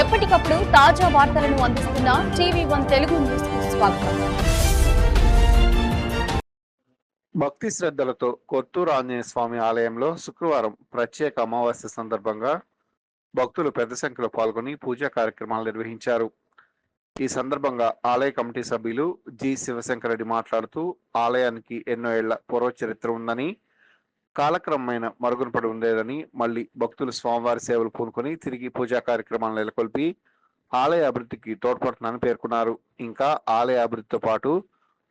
ఎప్పటికప్పుడు తాజా వార్తలను అందిస్తున్న టీవీ వన్ తెలుగు న్యూస్ స్వాగతం. భక్తి శ్రద్ధలతో కొత్తూరు ఆంజనేయ స్వామి ఆలయంలో శుక్రవారం ప్రత్యేక అమావాస్య సందర్భంగా భక్తులు పెద్ద సంఖ్యలో పాల్గొని పూజా కార్యక్రమాలు నిర్వహించారు. ఈ సందర్భంగా ఆలయ కమిటీ సభ్యులు జి శివశంకర్ రెడ్డి మాట్లాడుతూ ఆలయానికి ఎన్నో ఏళ్ళ పూర్వ చరిత్ర ఉందని కాలక్రమమైన మరుగున పడి ఉండేదని మళ్ళీ భక్తులు స్వామివారి సేవలు పూనుకొని తిరిగి పూజా కార్యక్రమాలు నెలకొల్పి ఆలయ అభివృద్ధికి తోడ్పడుతుందని పేర్కొన్నారు. ఇంకా ఆలయ అభివృద్ధితో పాటు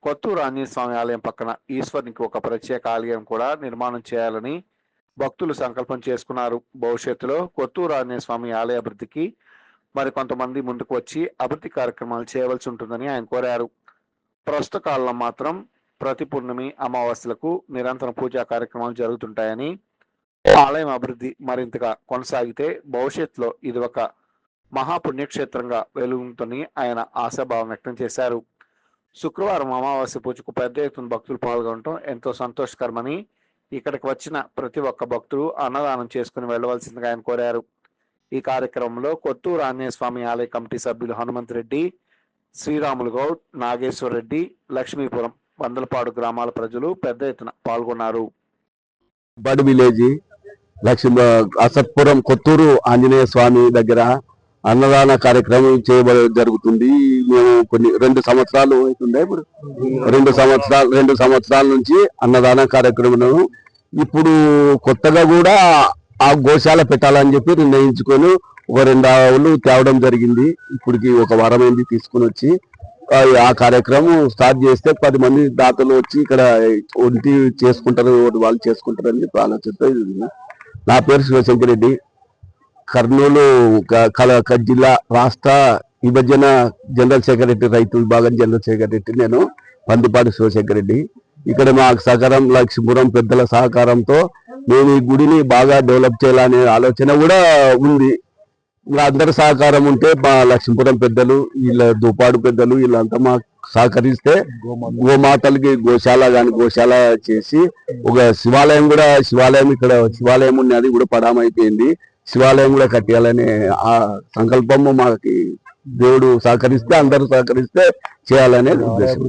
కొత్తూరు ఆంజనేయ స్వామి ఆలయం పక్కన ఈశ్వరునికి ఒక ప్రత్యేక ఆలయం కూడా నిర్మాణం చేయాలని భక్తులు సంకల్పం చేసుకున్నారు. భవిష్యత్తులో కొత్తూరు ఆంజనేయ స్వామి ఆలయ అభివృద్ధికి మరి కొంతమంది ముందుకు వచ్చి అభివృద్ధి కార్యక్రమాలు చేయవలసి ఉంటుందని ఆయన కోరారు. ప్రస్తుత కాలంలో మాత్రం ప్రతి పూర్ణమి అమావాస్యలకు నిరంతరం పూజా కార్యక్రమాలు జరుగుతుంటాయని ఆలయం అభివృద్ధి మరింతగా కొనసాగితే భవిష్యత్తులో ఇది ఒక మహాపుణ్యక్షేత్రంగా వెలుగుతుందని ఆయన ఆశాభావం వ్యక్తం చేశారు. శుక్రవారం అమావాస్య పూజకు పెద్ద ఎత్తున భక్తులు పాల్గొనడం ఎంతో సంతోషకరమని ఇక్కడికి వచ్చిన ప్రతి ఒక్క భక్తుడు అన్నదానం చేసుకుని వెళ్ళవలసిందిగా ఆయన కోరారు. ఈ కార్యక్రమంలో కొత్తూరు ఆంజనేయ స్వామి ఆలయ కమిటీ సభ్యులు హనుమంత్ రెడ్డి శ్రీరాములు గౌడ్ నాగేశ్వర్ రెడ్డి లక్ష్మీపురం వందలపాడు గ్రామాల ప్రజలు పెద్ద ఎత్తున పాల్గొన్నారు. బడ్ విలేజ్ లక్ష్మీ అసత్పురం కొత్తూరు ఆంజనేయ స్వామి దగ్గర అన్నదాన కార్యక్రమం చేయబడి జరుగుతుంది. మేము కొన్ని రెండు సంవత్సరాలు అవుతుండే ఇప్పుడు? రెండు సంవత్సరాలు రెండు సంవత్సరాల నుంచి అన్నదాన కార్యక్రమం ఇప్పుడు కొత్తగా కూడా ఆ గోశాల పెట్టాలని చెప్పి నిర్ణయించుకొని ఒక రెండు ఆవులు తేవడం జరిగింది. ఇప్పటికి ఒక వారం అయింది తీసుకుని వచ్చి ఆ కార్యక్రమం స్టార్ట్ చేస్తే పది మంది దాతలు వచ్చి ఇక్కడ ఒంటి చేసుకుంటారు వాళ్ళు చేసుకుంటారు అని చెప్పి ఆలోచనతో నా పేరు శివశంకర్ రెడ్డి. కర్నూలు కల జిల్లా రాష్ట్ర విభజన జనరల్ సెక్రటరీ రైతు విభాగం జనరల్ సెక్రటరీ నేను పందిపాటి శివశంకర్ రెడ్డి. ఇక్కడ మా సహకారం లక్ష్మీపురం పెద్దల సహకారంతో మేము ఈ గుడిని బాగా డెవలప్ చేయాలనే ఆలోచన కూడా ఉంది. అందరి సహకారం ఉంటే మా లక్ష్మీపురం పెద్దలు వీళ్ళ దుపాడు పెద్దలు వీళ్ళంతా మాకు సహకరిస్తే గోమాతలకి గోశాల గాని గోశాల చేసి ఒక శివాలయం కూడా శివాలయం ఇక్కడ శివాలయం ఉంది అది కూడా పడామైపోయింది. శివాలయం కూడా కట్టాలనే ఆ సంకల్పము మాకి దేవుడు సహకరిస్తే అందరూ సహకరిస్తే చేయాలనే ఉద్దేశం.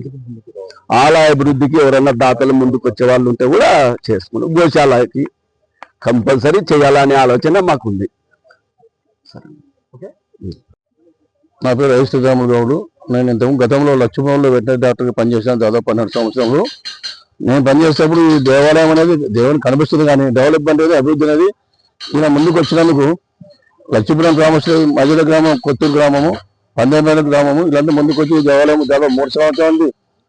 ఆలయ అభివృద్ధికి ఎవరైనా దాతలు ముందుకు వచ్చే వాళ్ళు ఉంటే కూడా చేసుకున్నాం గోశాలకి కంపల్సరీ చేయాలనే ఆలోచన మాకుంది. నా పేరు రవి శ్రీరాములు గౌడు నేను ఇంతకు గతంలో లక్ష్మీపురంలో వెటనరీ డాక్టర్గా పనిచేశాను దాదాపు పన్నెండు సంవత్సరంలో నేను పనిచేసేటప్పుడు ఈ దేవాలయం అనేది దేవుని కనిపిస్తుంది కానీ డెవలప్మెంట్ అనేది అభివృద్ధి అనేది ఈయన ముందుకు వచ్చినందుకు లక్ష్మీపురం గ్రామస్తులు మజిల గ్రామం కొత్తూరు గ్రామము పందేపేట గ్రామము ఇలాంటి ముందుకు వచ్చి దేవాలయం దాదాపు మూడు సంవత్సరాలు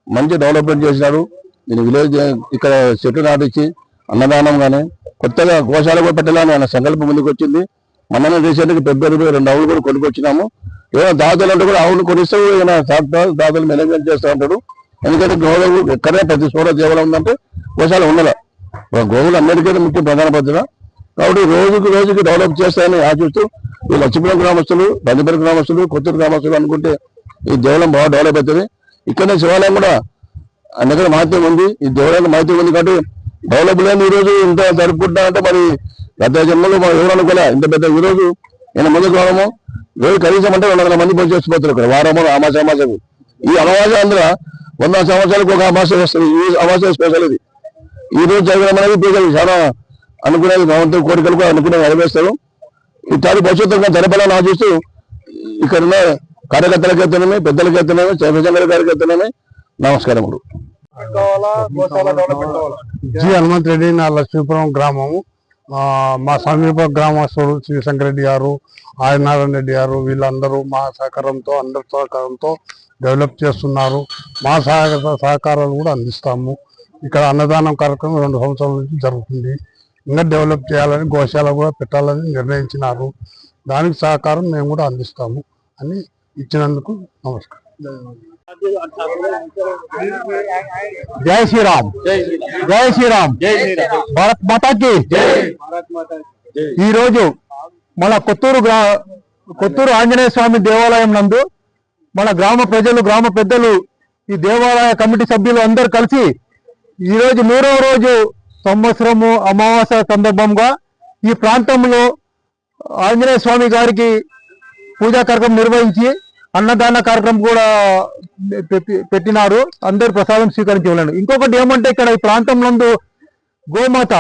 మంచి డెవలప్మెంట్ చేసినాడు. దీని విలేజ్ ఇక్కడ చెట్టు నాటించి అన్నదానం కానీ కొత్తగా గోశాల కూడా పెట్టాలని ఆయన సంకల్పం ముందుకు వచ్చింది. మనమే దేశానికి పెద్ద రెండు ఆవులు కూడా కొనుక్కొచ్చినాము. ఏదో దాతలు అంటే కూడా ఆవులు కొనిస్తే ఈయన దాతలు మేనేజ్మెంట్ చేస్తూ ఉంటాడు ఎందుకంటే గోవులు ఎక్కడనే ప్రతి చోట దేవాలయం ఉందంటే గోశాల ఉండాలి. గోవులు అన్నిటికీ ముఖ్య ప్రధాన పద్ధతి కాబట్టి రోజుకి రోజుకి డెవలప్ చేస్తాయని ఆశిస్తూ ఈ లక్ష్మీపురం గ్రామస్తులు బందిపురం గ్రామస్తులు కొత్తూరు గ్రామస్తులు అనుకుంటే ఈ దేవాలయం బాగా డెవలప్ అవుతుంది. ఇక్కడనే శివాలయం కూడా అన్ని మాహిత్యం ఉంది. ఈ దేవాలయం మాహిత్యం ఉంది కాబట్టి డెవలప్ లేని ఈ రోజు ఇంత జరుపుకుంటా అంటే మరి గత జన్మలో మనం ఎవరు అనుకోలే? ఇంత పెద్ద ఈరోజు నేను ముందుకు రావడము. రోజు కనీసం అంటే రెండు వందల మంది పని చేసిపోతారు ఇక్కడ. వారము అమాస అమాసకు ఈ అమావాస అందరూ వంద సంవత్సరాలకు ఒక అమాస వస్తుంది ఈ అమాస స్పెషల్ ఇది. ఈ రోజు జరగడం అనేది ప్రజలు చాలా అనుకునేది భగవంతుని కోరికలకు అనుకునే నెరవేరుస్తారు. ఇట్లాంటి భవిష్యత్తుగా జరపాలని ఆశిస్తూ ఇక్కడ ఉన్న కార్యకర్తలకు ఎత్తనమే పెద్దలకు ఎత్తనమే చంద్రశంకర్ గారికి ఎత్తనమే. నమస్కారములు జి హనుమంత్ రెడ్డి నా లక్ష్మీపురం గ్రామము. మా సమీప గ్రామస్తుడు శివశంకర్ గారు ఆదినారాయణ రెడ్డి గారు వీళ్ళందరూ మా సహకారంతో అందరి సహకారంతో డెవలప్ చేస్తున్నారు. మా సహకార సహకారాలు కూడా అందిస్తాము. ఇక్కడ అన్నదానం కార్యక్రమం రెండు సంవత్సరాల నుంచి జరుగుతుంది. ఇంకా డెవలప్ చేయాలని గోశాల కూడా పెట్టాలని నిర్ణయించినారు. దానికి సహకారం మేము కూడా అందిస్తాము అని ఇచ్చినందుకు నమస్కారం. జై శ్రీరామ్. జై శ్రీరామ్. భారత్ మాతాకి. ఈ రోజు మన కొత్తూరు గ్రా కొత్తూరు ఆంజనేయ స్వామి దేవాలయం నందు మన గ్రామ ప్రజలు గ్రామ పెద్దలు ఈ దేవాలయ కమిటీ సభ్యులు అందరు కలిసి ఈ రోజు మూడవ రోజు సంవత్సరము అమావాస్య సందర్భంగా ఈ ప్రాంతంలో ఆంజనేయ స్వామి గారికి పూజా కార్యక్రమం నిర్వహించి అన్నదాన కార్యక్రమం కూడా పెట్టినారు. అందరు ప్రసాదం స్వీకరించగలను ఇంకొకటి ఏమంటే ఇక్కడ ఈ ప్రాంతం నందు గోమాత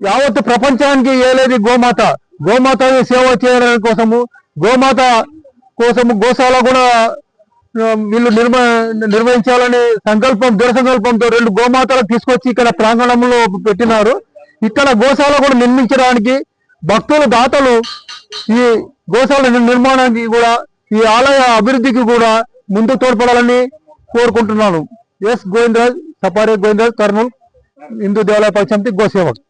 యావత్ ప్రపంచానికి ఏలేది గోమాత? గోమాత సేవ చేయడం కోసము గోమాత కోసము గోశాల కూడా వీళ్ళు నిర్మ నిర్వహించాలని సంకల్పం దృఢ సంకల్పంతో రెండు గోమాతలు తీసుకొచ్చి ఇక్కడ ప్రాంగణంలో పెట్టినారు. ఇక్కడ గోశాల కూడా నిర్మించడానికి భక్తులు దాతలు ఈ గోశాల నిర్మాణానికి కూడా ఈ ఆలయ అభివృద్ధికి కూడా ముందు తోడ్పడాలని కోరుకుంటున్నాను. ఎస్ గోవిందరాజ్ సపారే గోవిందరాజ్ కర్నూలు హిందూ దేవాలయ పరిసమితి గోసేవక్.